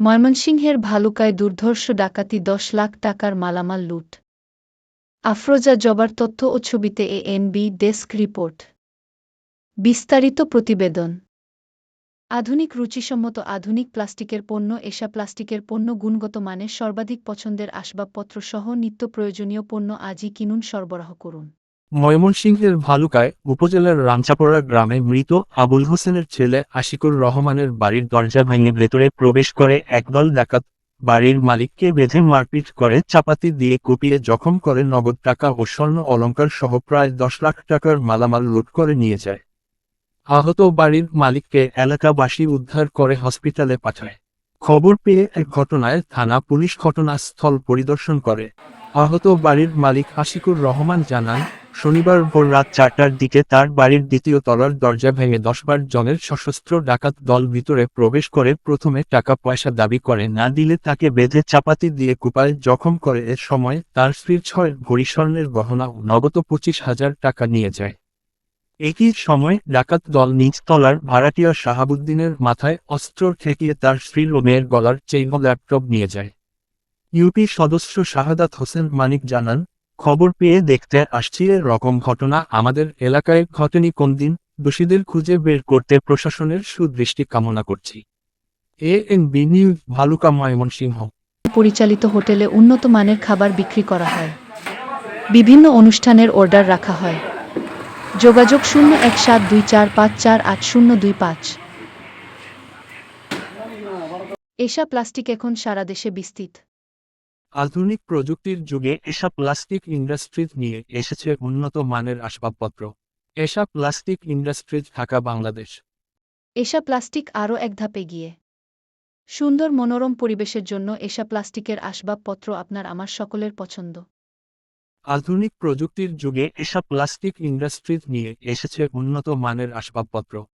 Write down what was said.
ময়মনসিংহের ভালুকায় দুর্ধর্ষ ডাকাতি দশ লাখ টাকার মালামাল লুট। আফরোজা জবার তথ্য ও ছবিতে এ এএনবি ডেস্ক রিপোর্ট। বিস্তারিত প্রতিবেদন। আধুনিক রুচিসম্মত আধুনিক প্লাস্টিকের পণ্য, এসা প্লাস্টিকের পণ্য গুণগত মানের সর্বাধিক পছন্দের আসবাবপত্র সহ নিত্য প্রয়োজনীয় পণ্য আজই কিনুন সরবরাহ করুন। ময়মনসিংহের ভালুকায় উপজেলার রামচাপড়া গ্রামে মৃত আবুল হোসেনের ছেলে আশিকুর রহমানের বাড়ির দরজা ভেঙে ভেতরে প্রবেশ করে একদল ডাকাত বাড়ির মালিককে বেঁধে মারপিট করে চাপাতি দিয়ে কুপিয়ে জখম করে নগদ টাকা ও স্বর্ণ অলংকার সহ প্রায় দশ লাখ টাকার মালামাল লুট করে নিয়ে যায়। আহত বাড়ির মালিককে এলাকাবাসী উদ্ধার করে হসপিটালে পাঠায়। খবর পেয়ে এক ঘটনায় থানা পুলিশ ঘটনাস্থল পরিদর্শন করে। আহত বাড়ির মালিক আশিকুর রহমান জানান শনিবার ভোর রাত চারটার দিকে তার বাড়ির দ্বিতীয় তলার দরজা ভেঙে দশবার জনের সশস্ত্র ডাকাত দল ভিতরে প্রবেশ করে প্রথমে টাকা পয়সা দাবি করে না দিলে তাকে বেঁধে চাপাতি দিয়ে কুপায় জখম করে। এর সময় তার স্ত্রীর ছয় ভরি স্বর্ণের গহনা ও নগদ পঁচিশ হাজার টাকা নিয়ে যায়। একই সময় ডাকাত দল নিচ তলার ভাড়াটিয়া শাহাবুদ্দিনের মাথায় অস্ত্র ঠেকিয়ে তার স্ত্রীর ও মেয়ের গলার চেইন ল্যাপটপ নিয়ে যায়। ইউপি সদস্য শাহাদাত হোসেন মানিক জানান খবর পেয়ে দেখতে আসছি রকম ঘটনা আমাদের এলাকায় ঘটেনি কোন দিন, দোষীদের খুঁজে বের করতে প্রশাসনের সুদৃষ্টি কামনা করছি। A N B news, Bhaluka Mymensingh. পরিচালিত হোটেলে উন্নত মানের খাবার বিক্রি করা হয়। বিভিন্ন অনুষ্ঠানের অর্ডার রাখা হয়। যোগাযোগ শূন্য এক সাত দুই চার পাঁচ চার আট শূন্য দুই পাঁচ। এশা প্লাস্টিক এখন সারা দেশে বিস্তৃত। আধুনিক প্রযুক্তির যুগে এসা প্লাস্টিক ইন্ডাস্ট্রিজ নিয়ে এসেছে উন্নত মানের আসবাবপত্র। এসা প্লাস্টিক ইন্ডাস্ট্রিজ ঢাকা বাংলাদেশ। এসা প্লাস্টিক আরও এক ধাপে গিয়ে সুন্দর মনোরম পরিবেশের জন্য এসা প্লাস্টিকের আসবাবপত্র আপনার আমার সকলের পছন্দ। আধুনিক প্রযুক্তির যুগে এসা প্লাস্টিক ইন্ডাস্ট্রিজ নিয়ে এসেছে উন্নত মানের আসবাবপত্র।